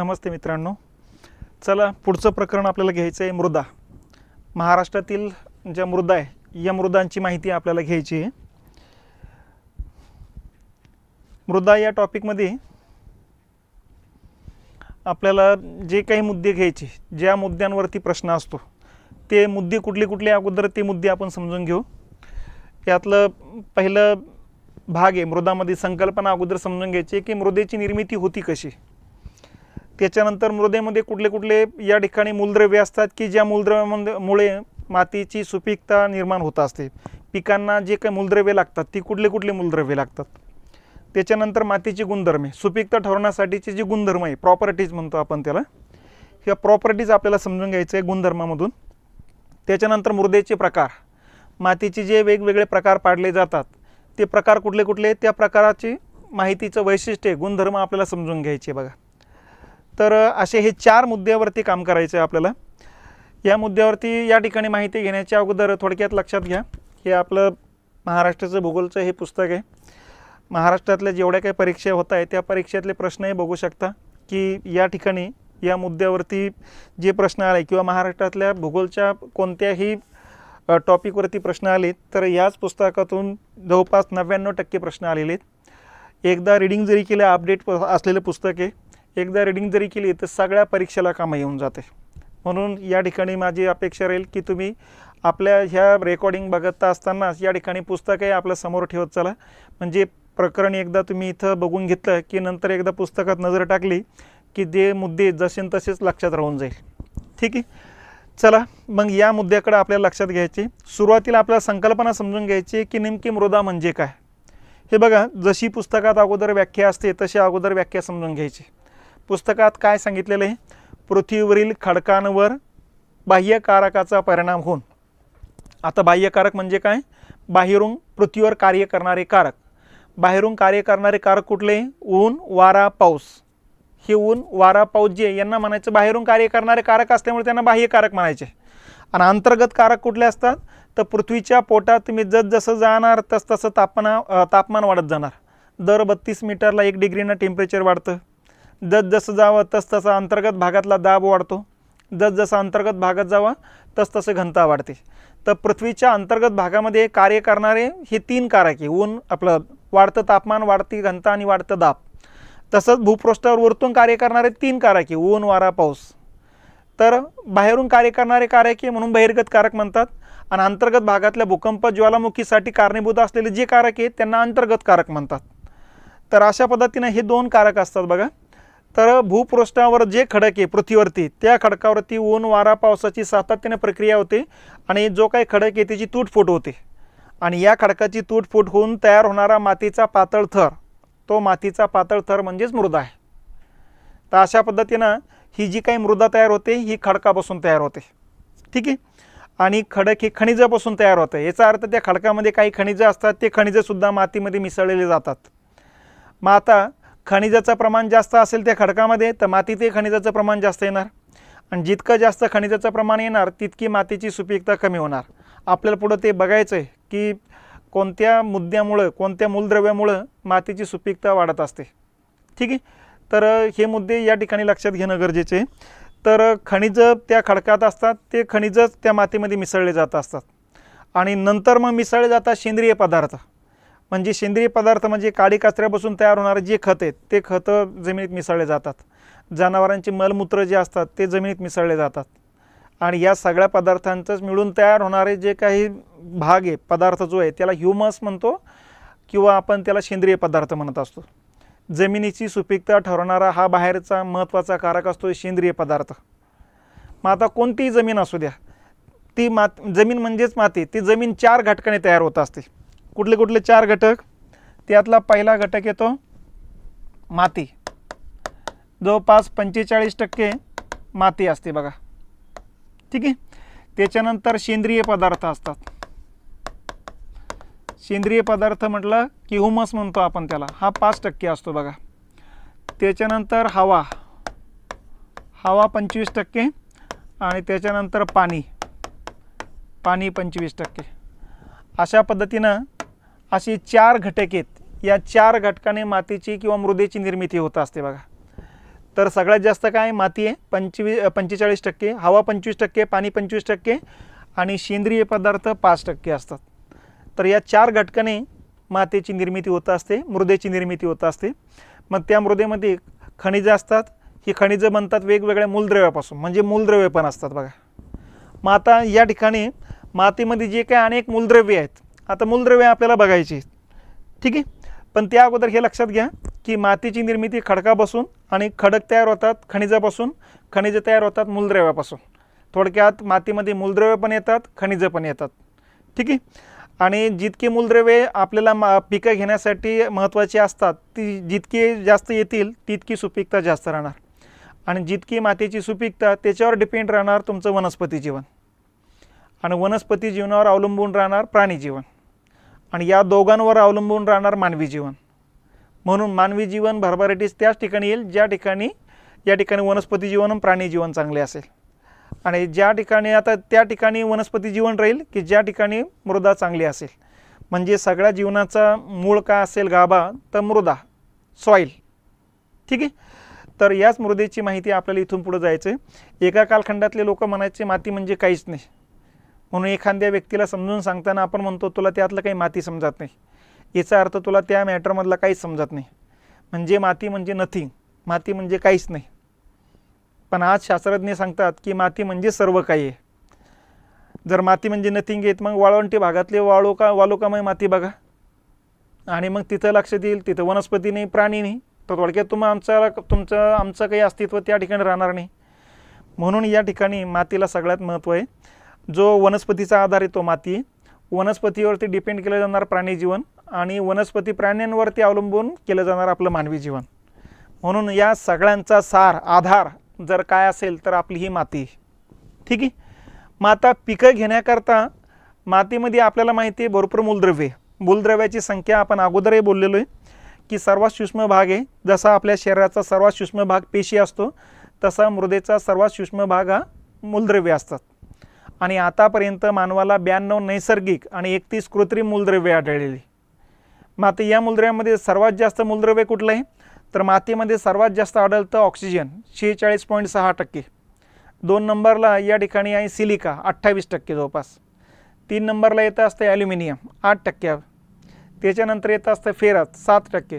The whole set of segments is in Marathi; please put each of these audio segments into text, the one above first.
नमस्ते मित्रांनो. चला पुढचं प्रकरण आपल्याला घ्यायचं आहे मृदा. महाराष्ट्रातील ज्या मृदा आहे या मृदांची माहिती आपल्याला घ्यायची आहे. मृदा या टॉपिकमध्ये आपल्याला जे काही मुद्दे घ्यायचे ज्या मुद्द्यांवरती प्रश्न असतो ते मुद्दे कुठले कुठले अगोदर ते मुद्दे आपण समजून घेऊ. यातलं पहिलं भाग आहे मृदामध्ये संकल्पना अगोदर समजून घ्यायची की मृदेची निर्मिती होती कशी? त्याच्यानंतर मृदेमध्ये कुठले कुठले या ठिकाणी मूलद्रव्ये असतात की ज्या मूलद्रव्यामुळे मातीची सुपीकता निर्माण होत असते. पिकांना जे काही मूलद्रव्ये लागतात ती कुठले कुठले मूलद्रव्ये लागतात? त्याच्यानंतर मातीची गुणधर्मे सुपीकता ठरवण्यासाठीचे जे गुणधर्म आहे प्रॉपर्टीज म्हणतो आपण त्याला. ह्या प्रॉपर्टीज आपल्याला समजून घ्यायचं आहे गुणधर्मामधून. त्याच्यानंतर मृदेचे प्रकार. मातीचे जे वेगवेगळे प्रकार पाडले जातात ते प्रकार कुठले कुठले? त्या प्रकाराची माहितीचं वैशिष्ट्य गुणधर्म आपल्याला समजून घ्यायचे बघा. तर असे हे चार मुद्द्यावरती काम करायचं आहे आपल्याला. या मुद्द्यावरती या ठिकाणी माहिती घेण्याच्या अगोदर थोडक्यात लक्षात घ्या. हे आपलं महाराष्ट्राचं भूगोलचं हे पुस्तक आहे. महाराष्ट्रातल्या जेवढ्या काही परीक्षा होत आहेत त्या परीक्षेतले प्रश्नही बघू शकता की या ठिकाणी या मुद्द्यावरती जे प्रश्न आले किंवा महाराष्ट्रातल्या भूगोलच्या कोणत्याही टॉपिकवरती प्रश्न आले तर याच पुस्तकातून जवळपास नव्याण्णव टक्के प्रश्न आलेले आहेत. एकदा रिडिंग जरी केलं अपडेट प- असलेलं पुस्तक आहे. एकदा रिडिंग जरी केली तर सगळ्या परीक्षेला कामं येऊन जाते. म्हणून या ठिकाणी माझी अपेक्षा राहील की तुम्ही आपल्या ह्या रेकॉर्डिंग बघत असतानाच या ठिकाणी पुस्तकही आपल्यासमोर ठेवत चला. म्हणजे प्रकरण एकदा तुम्ही इथं बघून घेतलं की नंतर एकदा पुस्तकात नजर टाकली की जे मुद्दे जसे तसेच लक्षात राहून जाईल. ठीक आहे? चला मग या मुद्द्याकडे आपल्याला लक्षात घ्यायचे. सुरुवातीला आपल्याला संकल्पना समजून घ्यायची की नेमकी मृदा म्हणजे काय? हे बघा जशी पुस्तकात अगोदर व्याख्या असते तशी अगोदर व्याख्या समजून घ्यायची. पुस्तकात काय सांगितलेलं आहे? पृथ्वीवरील खडकांवर बाह्यकारकाचा परिणाम होऊन. आता बाह्यकारक म्हणजे काय? बाहेरून पृथ्वीवर कार्य करणारे कारक. बाहेरून कार्य करणारे कारक कुठले? ऊन वारा पाऊस. हे ऊन वारा पाऊस जे यांना म्हणायचं बाहेरून कार्य करणारे कारक असल्यामुळे त्यांना बाह्यकारक म्हणायचे. आणि अंतर्गत कारक कुठले असतात? तर पृथ्वीच्या पोटात तुम्ही जसजसं जाणार तसतसं तापना तापमान वाढत जाणार. दर बत्तीस मीटरला एक डिग्रीनं टेम्परेचर वाढतं. जस जसं जावं तसतसा अंतर्गत भागातला दाब वाढतो. जसजसा अंतर्गत भागात जावा तसतसे घनता वाढते. तर पृथ्वीच्या अंतर्गत भागामध्ये कार्य करणारे हे तीन कारक आहे. ऊन आपलं वाढतं तापमान वाढती घनता आणि वाढतं दाब. तसंच भूपृष्ठावर वरतून कार्य करणारे तीन कारक आहे. ऊन वारा पाऊस. तर बाहेरून कार्य करणारे कारक आहे म्हणून बहिर्गत कारक म्हणतात. आणि अंतर्गत भागातल्या भूकंप ज्वालामुखीसाठी कारणीभूत असलेले जे कारक आहेत त्यांना अंतर्गत कारक म्हणतात. तर अशा पद्धतीनं हे दोन कारक असतात बघा. तर भूपृष्ठावर जे खडक आहे पृथ्वीवरती त्या खडकावरती ऊन वारा पावसाची सातत्याने प्रक्रिया होते आणि जो काही खडक आहे त्याची तुटफूट होते. आणि या खडकाची तूटफूट होऊन तयार होणारा मातीचा पातळ थर तो मातीचा पातळ थर म्हणजेच मृदा आहे. तर अशा पद्धतीनं ही जी काही मृदा तयार होते ही खडकापासून तयार होते. ठीक आहे? आणि खडक हे खनिजापासून तयार होतं. याचा अर्थ त्या खडकामध्ये काही खनिजं असतात ते खनिजंसुद्धा मातीमध्ये मिसळलेले जातात. मग आता खनिजाचं प्रमाण जास्त असेल त्या खडकामध्ये तर मातीतही खनिजाचं प्रमाण जास्त येणार. आणि जितकं जास्त खनिजाचं प्रमाण येणार तितकी मातीची सुपीकता कमी होणार. आपल्याला पुढं ते बघायचं आहे की कोणत्या मुद्द्यामुळं कोणत्या मूलद्रव्यामुळं मातीची सुपीकता वाढत असते. ठीक आहे? तर हे मुद्दे या ठिकाणी लक्षात घेणं गरजेचे आहे. तर खनिजं त्या खडकात असतात ते खनिजच त्या मातीमध्ये मिसळले जात असतात. आणि नंतर मग मिसळले जातात सेंद्रिय पदार्थ. म्हणजे सेंद्रिय पदार्थ म्हणजे काळी कचऱ्यापासून तयार होणारे जे खत आहेत ते खतं जमिनीत मिसळले जातात. जनावरांचे मलमूत्र जे असतात ते जमिनीत मिसळले जातात. आणि या सगळ्या पदार्थांचंच मिळून तयार होणारे जे काही भाग आहे पदार्थ जो आहे त्याला ह्युमस म्हणतो किंवा आपण त्याला सेंद्रिय पदार्थ म्हणत असतो. जमिनीची सुपीकता ठरवणारा हा बाहेरचा महत्त्वाचा कारक असतो सेंद्रिय पदार्थ. मग आता कोणतीही जमीन असू द्या ती मात जमीन म्हणजेच माती ती जमीन चार घटकाने तयार होत असते. कुठले कुठले चार घटक? त्यातला पहिला घटक येतो माती. जवळपास पंचेचाळीस टक्के माती असते बघा. ठीक आहे? त्याच्यानंतर सेंद्रिय पदार्थ असतात. सेंद्रिय पदार्थ म्हटलं की हुमस म्हणतो आपण त्याला. हा पाच टक्के असतो बघा. त्याच्यानंतर हवा. हवा पंचवीस टक्के आणि त्याच्यानंतर पाणी. पाणी पंचवीस टक्के. अशा पद्धतीनं अशी चार घटक आहेत या चार घटकाने मातीची किंवा मृदेची निर्मिती होत असते बघा. तर सगळ्यात जास्त काय माती आहे? पंचवीस पंचेचाळीस टक्के हवा पंचवीस टक्के पाणी पंचवीस टक्के आणि सेंद्रिय पदार्थ पाच टक्के असतात. तर या चार घटकाने मातीची निर्मिती होत असते मृदेची निर्मिती होत असते. मग त्या मृदेमध्ये खनिजं असतात. ही खनिजं बनतात वेगवेगळ्या मूलद्रव्यापासून म्हणजे मूलद्रव्य पण असतात बघा. मग आता या ठिकाणी मातीमध्ये जे काही अनेक मूलद्रव्ये आहेत आता मूलद्रव्ये आपल्याला बघायची. ठीक आहे? पण त्या अगोदर हे लक्षात घ्या की मातीची निर्मिती खडकापासून आणि खडक तयार होतात खनिजापासून. खनिज तयार होतात मूलद्रव्यापासून. थोडक्यात मातीमध्ये मूलद्रव्य पण येतात खनिजं पण येतात. ठीक आहे? आणि जितकी मूलद्रव्ये आपल्याला मा पिकं घेण्यासाठी महत्त्वाची असतात ती जितकी जास्त येतील तितकी सुपीकता जास्त राहणार. आणि जितकी मातीची सुपीकता त्याच्यावर डिपेंड राहणार तुमचं वनस्पती जीवन. आणि वनस्पती जीवनावर अवलंबून राहणार प्राणी जीवन. आणि या दोघांवर अवलंबून राहणार मानवी जीवन. म्हणून मानवी जीवन भरभराटीस त्याच ठिकाणी येईल ज्या ठिकाणी या ठिकाणी वनस्पती जीवन प्राणी जीवन चांगले असेल. आणि ज्या ठिकाणी आता त्या ठिकाणी वनस्पती जीवन राहील की ज्या ठिकाणी मृदा चांगली असेल. म्हणजे सगळ्या जीवनाचा मूळ काय असेल गाभा तर मृदा सॉईल ठीक आहे? तर याच मृदेची माहिती आपल्याला इथून पुढे जायचं आहे एका कालखंडातले लोक म्हणायचे माती म्हणजे काहीच नाही. म्हणून एखाद्या व्यक्तीला समजून सांगताना आपण म्हणतो तुला त्यातलं काही माती समजत नाही. याचा अर्थ तुला त्या मॅटरमधला काहीच समजत नाही. म्हणजे माती म्हणजे नथिंग माती म्हणजे काहीच नाही. पण आज शास्त्रज्ञ सांगतात की माती म्हणजे सर्व काही आहे. जर माती म्हणजे नथिंग येत मग वाळवंटी भागातले वाळोका वालुकामय माती बघा. आणि मग तिथं लक्ष देईल तिथं वनस्पती नाही प्राणी नाही. तर थोडक्यात तुम्ही आमचा तुमचं आमचं काही अस्तित्व त्या ठिकाणी राहणार नाही. म्हणून या ठिकाणी मातीला सगळ्यात महत्त्व आहे. जो वनस्पतीचा आधार आहे तो माती वनस्पतीवरती डिपेंड केलं जाणार प्राणी जीवन आणि वनस्पती प्राण्यांवरती अवलंबून केलं जाणार आपलं मानवी जीवन. म्हणून या सगळ्यांचा सार आधार जर काय असेल तर आपली ही माती ठीक आहे? माता पिकं घेण्याकरता मातीमध्ये आपल्याला माहिती आहे भरपूर मूलद्रव्ये मूलद्रव्याची संख्या आपण अगोदरही बोललेलो आहे की सर्वात सूक्ष्म भाग आहे. जसा आपल्या शरीराचा सर्वात सूक्ष्म भाग पेशी असतो तसा मृदेचा सर्वात सूक्ष्म भाग हा मूलद्रव्य असतात. आणि आतापर्यंत मानवाला ब्याण्णव नैसर्गिक आणि एकतीस कृत्रिम मूलद्रव्ये आढळलेली. मग या मूलद्रव्यामध्ये सर्वात जास्त मूलद्रव्य कुठलं आहे? तर मातीमध्ये सर्वात जास्त आढळतं ऑक्सिजन शेहेचाळीस पॉईंट सहा टक्के. दोन नंबरला या ठिकाणी आहे सिलिका अठ्ठावीस टक्के जवळपास. तीन नंबरला येतं असतं ॲल्युमिनियम आठ टक्क्या त्याच्यानंतर येतं असतं फेरात सात टक्के.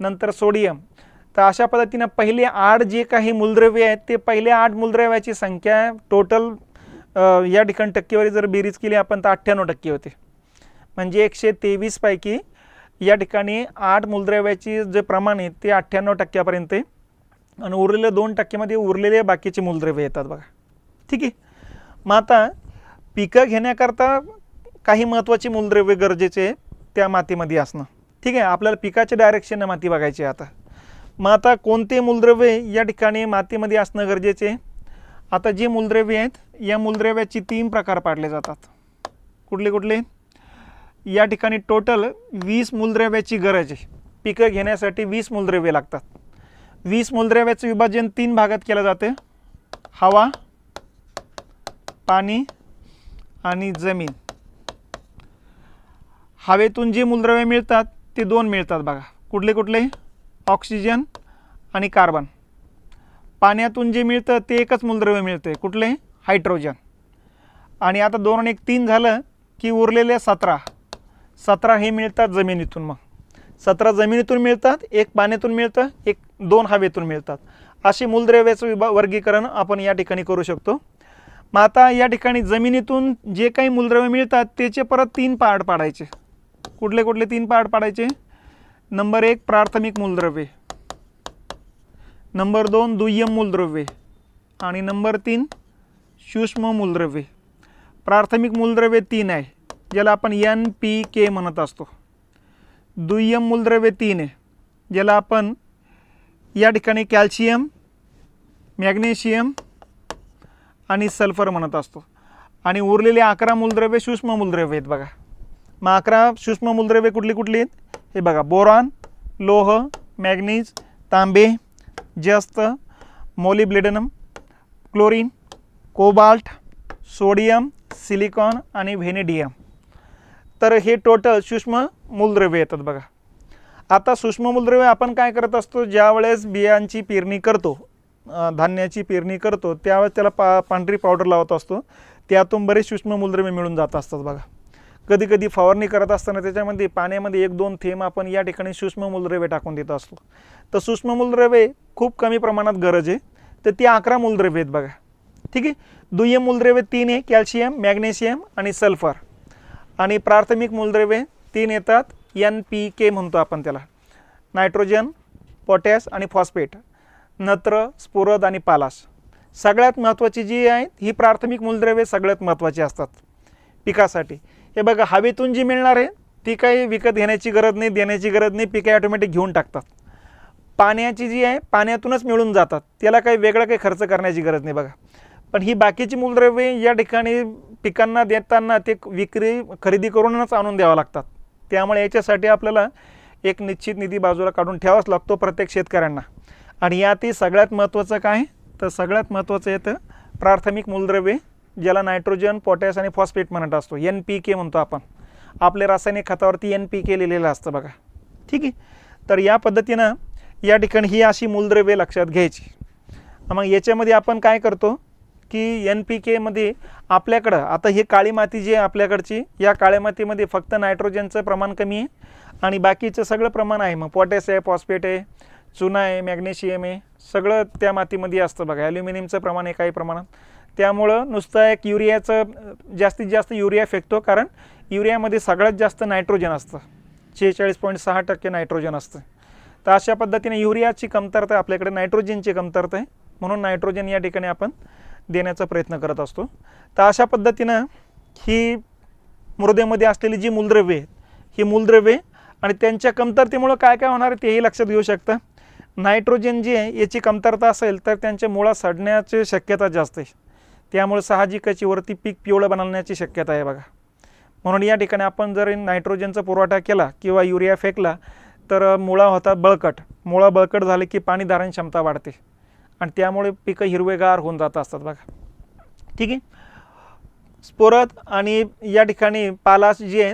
नंतर सोडियम. तर अशा पद्धतीनं पहिले आठ जे काही मूलद्रव्य आहेत ते पहिले आठ मूलद्रव्याची संख्या टोटल या ठिकाणी टक्केवारी जर बेरीज केली आपण तर अठ्ठ्याण्णव टक्के होते. म्हणजे एकशे तेवीसपैकी या ठिकाणी आठ मूलद्रव्याची जे प्रमाण आहे ते अठ्ठ्याण्णव टक्क्यापर्यंत आहे. आणि उरलेल्या दोन टक्क्यामध्ये उरलेले बाकीचे मूलद्रव्य येतात बघा. ठीक आहे? मग आता पिकं घेण्याकरता काही महत्त्वाची मूलद्रव्य गरजेचे आहे त्या मातीमध्ये असणं. ठीक आहे? आपल्याला पिकाच्या डायरेक्शननं माती बघायची आहे आता. मग आता कोणते मूलद्रव्य या ठिकाणी मातीमध्ये असणं गरजेचे आहे? आता जे मूलद्रव्य आहेत या मूलद्रव्याची तीन प्रकार पाडले जातात. कुठले कुठले? या ठिकाणी टोटल वीस मूलद्रव्याची गरज आहे. पिकं घेण्यासाठी वीस मूलद्रव्ये लागतात. वीस मूलद्रव्याचं विभाजन तीन भागात केलं जाते. हवा पाणी आणि जमीन. हवेतून जे मूलद्रव्य मिळतात ते दोन मिळतात बघा. कुठले कुठले? ऑक्सिजन आणि कार्बन. पाण्यातून जे मिळतं ते एकच मूलद्रव्य मिळतं कुठले हायड्रोजन. आणि आता दोन आणि एक तीन झालं की उरलेले सतरा. सतरा हे मिळतात जमिनीतून मग. सतरा जमिनीतून मिळतात एक पाण्यातून मिळतं एक दोन हवेतून मिळतात. असे मूलद्रव्याचं विभा वर्गीकरण आपण या ठिकाणी करू शकतो. मग आता या ठिकाणी जमिनीतून जे काही मूलद्रव्य मिळतात त्याचे परत तीन पार्ट पाडायचे. कुठले कुठले तीन पार्ट पाडायचे? नंबर एक प्राथमिक मूलद्रव्ये. नंबर दोन दुय्यम मूलद्रव्ये आणि नंबर तीन सूक्ष्म मूलद्रव्ये. प्राथमिक मूलद्रव्ये तीन आहे ज्याला आपण एन पी के म्हणत असतो. दुय्यम मूलद्रव्ये तीन आहे ज्याला आपण या ठिकाणी कॅल्शियम मॅग्नेशियम आणि सल्फर म्हणत असतो. आणि उरलेले अकरा मूलद्रव्ये सूक्ष्म मूलद्रव्ये आहेत बघा. मग अकरा सूक्ष्म मूलद्रव्ये कुठली कुठली आहेत? हे बघा बोरॉन लोह मॅग्नीज तांबे जस्त molybdenum chlorine cobalt sodium silicon आणि व्हेनेडियम. तर हे टोटल सूक्ष्म मूलद्रव्य येतात बघा. आता सूक्ष्म मूलद्रव्य आपण काय करत असतो? ज्या वेळेस बियांची पेरणी करतो धान्याची पेरणी करतो त्यावेळेस त्याला पा पांढरी पावडर लावत असतो. त्यातून बरेच सूक्ष्म मूलद्रव्य मिळून जात असतात बघा. कधी कधी फवारणी करत असताना त्याच्यामध्ये पाण्यामध्ये एक दोन थेंब आपण या ठिकाणी सूक्ष्म मूलद्रव्ये टाकून देत असतो तर सूक्ष्म मूलद्रव्ये खूप कमी प्रमाणात गरज आहे. तर ती अकरा मूलद्रव्ये आहेत बघा. ठीक आहे? दुय्यम मूलद्रव्ये तीन आहे कॅल्शियम मॅग्नेशियम आणि सल्फर. आणि प्राथमिक मूलद्रव्ये तीन येतात एन पी के म्हणतो आपण त्याला. नायट्रोजन पोटॅश आणि फॉस्फेट नत्र स्फुरद आणि पालाश. सगळ्यात महत्त्वाची जी आहेत ही प्राथमिक मूलद्रव्ये सगळ्यात महत्त्वाची असतात. पिकासाठी. हे बघा हवेतून जी मिळणार आहे ती काही विकत घेण्याची गरज नाही देण्याची गरज नाही पिके ऑटोमॅटिक घेऊन टाकतात. पाण्याची जी आहे पाण्यातूनच मिळून जातात. त्याला काही वेगळा काही खर्च करण्याची गरज नाही बघा. पण ही बाकीची मूलद्रव्ये या ठिकाणी पिकांना देताना ते विक्री खरेदी करूनच आणून द्यावं लागतात. त्यामुळे याच्यासाठी आपल्याला एक निश्चित निधी बाजूला काढून ठेवावाच लागतो प्रत्येक शेतकऱ्यांना. आणि यातही सगळ्यात महत्त्वाचं काय तर सगळ्यात महत्त्वाचं येतं प्राथमिक मूलद्रव्ये ज्याला नायट्रोजन पोटॅश आणि फॉस्फेट म्हणत असतो एन पी के म्हणतो आपण. आपल्या रासायनिक खतावरती एन पी के लिहिलेलं असतं बघा. ठीक आहे? तर या पद्धतीनं या ठिकाणी ही अशी मूलद्रव्ये लक्षात घ्यायची. मग याच्यामध्ये आपण काय करतो की एन पी केमध्ये आपल्याकडं आता ही काळी माती जी आहे आपल्याकडची या काळ्या मातीमध्ये फक्त नायट्रोजनचं प्रमाण कमी आहे आणि बाकीचं सगळं प्रमाण आहे. मग पोटॅश आहे फॉस्फेट आहे चुना आहे मॅग्नेशियम आहे सगळं त्या मातीमध्ये असतं बघा. ॲल्युमिनियमचं प्रमाण आहे काही प्रमाणात. त्यामुळं नुसतं एक युरियाचं जास्तीत जास्त युरिया फेकतो कारण युरियामध्ये सगळ्यात जास्त नायट्रोजन असतं. शेहेचाळीस पॉईंट सहा टक्के नायट्रोजन असतं. तर अशा पद्धतीने युरियाची कमतरता आपल्याकडे नायट्रोजनची कमतरता आहे. म्हणून नायट्रोजन या ठिकाणी आपण देण्याचा प्रयत्न करत असतो. तर अशा पद्धतीनं ही मृदेमध्ये असलेली जी मूलद्रव्ये आहेत ही मूलद्रव्ये आणि त्यांच्या कमतरतेमुळं काय काय होणार आहे तेही लक्षात घेऊ शकता. नायट्रोजन जी आहे याची कमतरता असेल तर त्यांच्या मुळा सडण्याची शक्यता जास्त आहे. त्यामुळे साहजिकच वरती पीक पिवळं बनवण्याची शक्यता आहे बघा. म्हणून या ठिकाणी आपण जर नायट्रोजनचा पुरवठा केला किंवा युरिया फेकला तर मुळा होतात बळकट. मुळा बळकट झाले की पाणी धारण क्षमता वाढते. आणि त्यामुळे पिकं हिरवेगार होऊन जात असतात बघा. ठीक आहे? स्पोरत आणि या ठिकाणी पालास जी आहे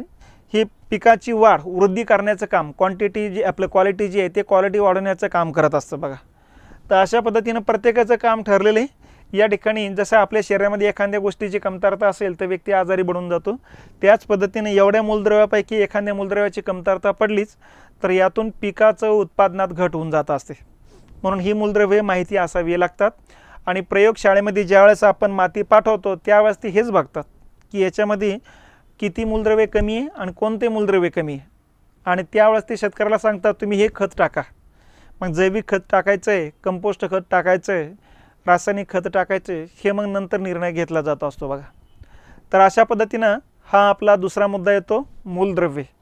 ही पिकाची वाढ वृद्धी करण्याचं काम क्वांटिटी जी आपलं क्वालिटी जी आहे ते क्वालिटी वाढवण्याचं काम करत असतं बघा. तर अशा पद्धतीनं प्रत्येकाचं काम ठरलेलं आहे. या ठिकाणी जसं आपल्या शरीरामध्ये एखाद्या गोष्टीची कमतरता असेल तर व्यक्ती आजारी बनून जातो. त्याच पद्धतीने एवढ्या मूलद्रव्यापैकी एखाद्या मूलद्रव्याची कमतरता पडलीच तर यातून पिकाचं उत्पादनात घट होऊन जात असते. म्हणून ही मूलद्रव्ये माहिती असावी लागतात आणि प्रयोगशाळेमध्ये ज्यावेळेस आपण माती पाठवतो त्यावेळेस ते हेच बघतात की याच्यामध्ये किती मूलद्रव्ये कमी आहे आणि कोणते मूलद्रव्ये कमी आहे. आणि त्यावेळेस ते शेतकऱ्याला सांगतात तुम्ही हे खत टाका. मग जैविक खत टाकायचं आहे कंपोस्ट खत टाकायचं आहे रासायनिक खत टाकायचे हे मग नंतर निर्णय घेतला जात असतो बघा. तर अशा पद्धतीनं हा आपला दुसरा मुद्दा येतो मूलद्रव्ये.